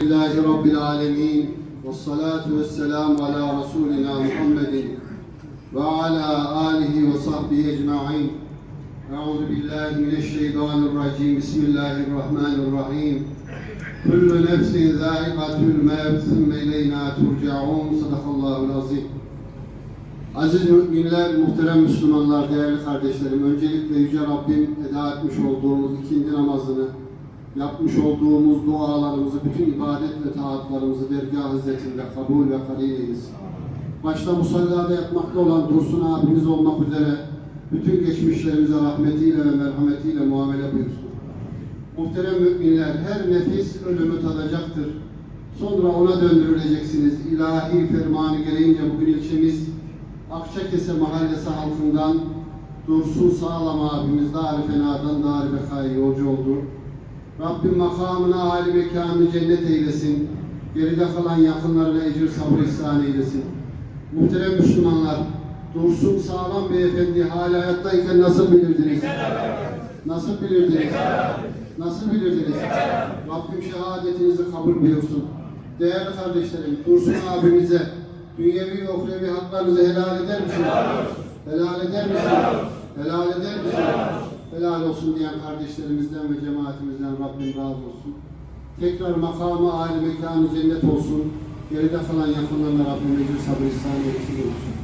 Elhamdülillahi Rabbil Alemin ve salatu ve selamu ala Resulina Muhammedin ve ala alihi ve sahbihi ecma'in. Euzu billahi mineşşeytanirracim. Bismillahirrahmanirrahim. Kullu nefsin zâikatul mevt thumme ileyna turcaun. Sadakallahu azim. Aziz müminler, muhterem Müslümanlar, değerli kardeşlerim, öncelikle Yüce Rabbim eda etmiş olduğumuz ikindi namazını yapmış olduğumuz dualarımızı, bütün ibadet ve taatlarımızı dergah hizmetinde kabul ve kabul eylesin. Başta musallada yatmakta olan Dursun abimiz olmak üzere bütün geçmişlerimize rahmetiyle ve merhametiyle muamele buyursun. Muhterem müminler, her nefis ölümü tadacaktır. Sonra ona döndürüleceksiniz. İlahi fermanı gereğince bugün ilçemiz Akçakese mahallesi halkından Dursun Sağlam abimiz Dar-ı Fena'dan Dar-ı Beka'ya yolcu oldu. Rabbim makamına âli mekanını cennet eylesin. Geride kalan yakınlarına ecir sabır ihsan eylesin. Muhterem Müslümanlar, Dursun Sağlam Beyefendi hala hayattayken nasıl bilirdiniz? Nasıl bilirdiniz? Nasıl bilirdiniz? Rabbim şehadetinizi kabul buyursun. Değerli kardeşlerim, Dursun abimize dünyevi ve uhrevi haklarınızı helal eder misiniz? Helal eder misiniz? Helal eder? Helal olsun diyen kardeşlerimizden ve cemaatimizden Rabbim razı olsun. Tekrar makamı, âli mekanı cennet olsun. Geride kalan yakınlarına Rabbim ecir sabır ihsan eylesin.